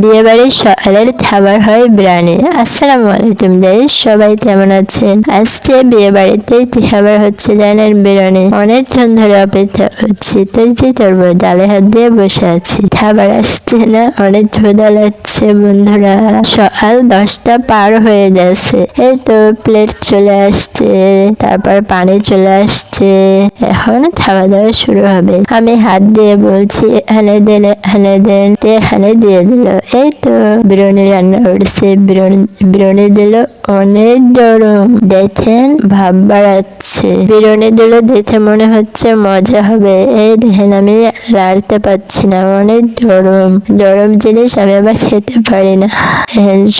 বিয়ে বাড়ির সকালের খাবার হয় বিরিয়ানি। আসসালামু আলাইকুম গাইস সবাই কেমন আছেন? আজকে বিয়ে বাড়িতে খাবার হচ্ছে জানেন বিরিয়ানি? অনেকক্ষণ ধরে অপেক্ষা করছি, তাই কি করব? ডালে হাত দিয়ে বসে আছি। খাবার আসছে না, অনেক ক্ষুধা লাগছে বন্ধুরা। সকাল দশটা পার হয়ে গেছে, এই তো প্লেট চলে আসছে, তারপর পানি চলে আসছে। এখন খাওয়া দাওয়া শুরু হবে। আমি হাত দিয়ে বলছি, এখানে দেন এখানে দেন। এখানে দিয়ে দিল। এই তো বিরিয়ানি রান্না করছে বিরিয়ানি দিল অনেক গরম দেখেন ভাব বাড়াচ্ছে বিরিয়ানি দিল দেখে মনে হচ্ছে মজা হবে এই দেখেন আমি লাড়তে পারছি না অনেক গরম গরম জিনিস আমি আবার খেতে পারি না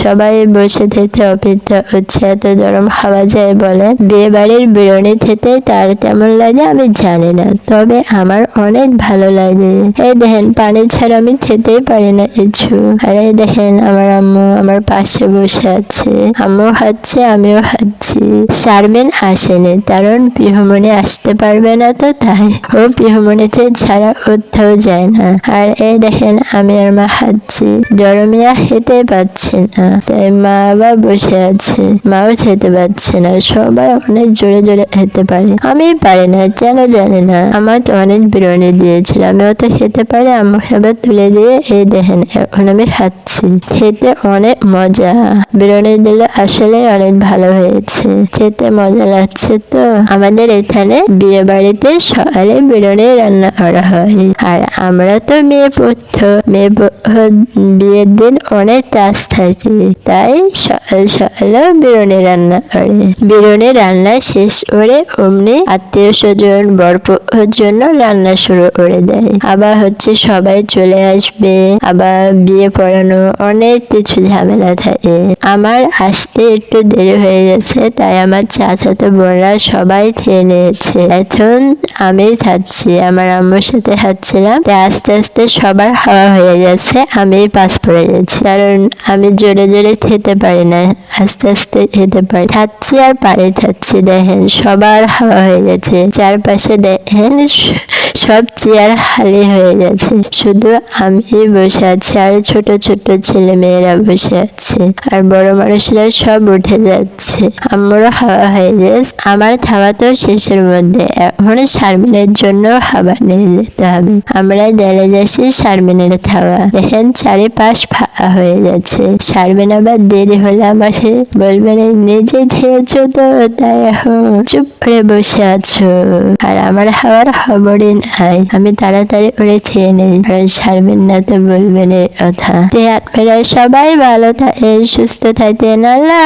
সবাই বসে থেকে অপেক্ষা হচ্ছে এত গরম খাওয়া যায় বলে বিয়ে বাড়ির বিরিয়ানি খেতে তার কেমন লাগে আমি জানি না তবে আমার অনেক ভালো লাগে এই দেখেন পানি ছাড়া আমি খেতেই পারি না কিছু আর দেখেন আমার আম্মু আমার পাশে বসে আছে। আম্মু খাচ্ছে আমিও খাচ্ছি শারমিন আসেনি, কারণ পিহমণি আসতে পারবে না তো, তাই ও পিহমণিতে ছাড়া কোথাও যায় না। আর এই দেখেন, আমি আর মা খাচ্ছি গরমিয়া খেতে পাচ্ছে না, তাই মা আবার বসে আছে। মাও খেতে পারছে না, সবাই অনেক জোরে জোরে খেতে পারে। আমি পারি না, কেন জানি না। আমার তো অনেক বিরিয়ানি দিয়েছিল আমি অত খেতে পারি, আম্মু এবার তুলে দিয়ে, এই দেখেন, এখন আমি খাচ্ছি খেতে অনেক মজা। বিরিয়ানি দিলে আসলে অনেক ভালো হয়েছে। খেতে মজা লাগছে তো? আমাদের এখানে বিয়ে বাড়িতে সকালে বিরিয়ানি রান্না করা হয়। আর আমরা তো মেয়ে পথ্য মেয়ে বিয়ের দিন অনেক কাজ থাকে। তাই সকাল সকালেও বিরিয়ানি রান্না করে। বিরিয়ানি রান্না শেষ করে অমনি আত্মীয় স্বজন বরপক্ষর জন্য রান্না শুরু করে দেয়। আবার হচ্ছে সবাই চলে আসবে। আবার বিয়ে পড়ানো অনেক কিছু ঝামেলা থাকে। আমার আসতে একটু দেরি হয়ে গেছে, তাই আমার চাচাতো বোনরা সবাই খেয়ে নিয়েছে। এখন আমি খাচ্ছি, আমার আম্মুর সাথে খাচ্ছিলাম, তাই আস্তে আস্তে সবার খাওয়া হয়ে গেছে, আমি পাস পড়ে গেছি। কারণ আমি জোরে জোরে খেতে পারি না, আস্তে আস্তে খেতে পারি। খাচ্ছি আর পারে খাচ্ছি, দেখেন সবার খাওয়া হয়ে গেছে। চারপাশে দেখেন সব চেয়ার খালি হয়ে গেছে। শুধু আমি বসে আছি আর ছোট ছোট ছেলে মেয়েরা বসে আছে। আর বড় মানুষরা সব উঠে যাচ্ছে। আমারও খাওয়া হয়ে গেছে। আমার খাওয়া তো শেষের মধ্যে। এখন শারমিনের জন্য খাবার নিয়ে যেতে হবে। আমরা জেলে যাচ্ছি শারমিনের খাওয়া। দেখেন চারিপাশ ফাঁকা হয়ে যাচ্ছে শারমিন আবার দেরি হলে আমাকে বলবেন নিজে খেয়েছো তো? তাই এখন চুপ করে বসে আছো। আর আমার খাওয়ার খবরই নাই আমি তাড়াতাড়ি করে খেয়ে নেই। কারণ ছাড়বেন না তো বলবেন এর কথা সবাই ভালো থাকে সুস্থ থাকেন, আল্লাহ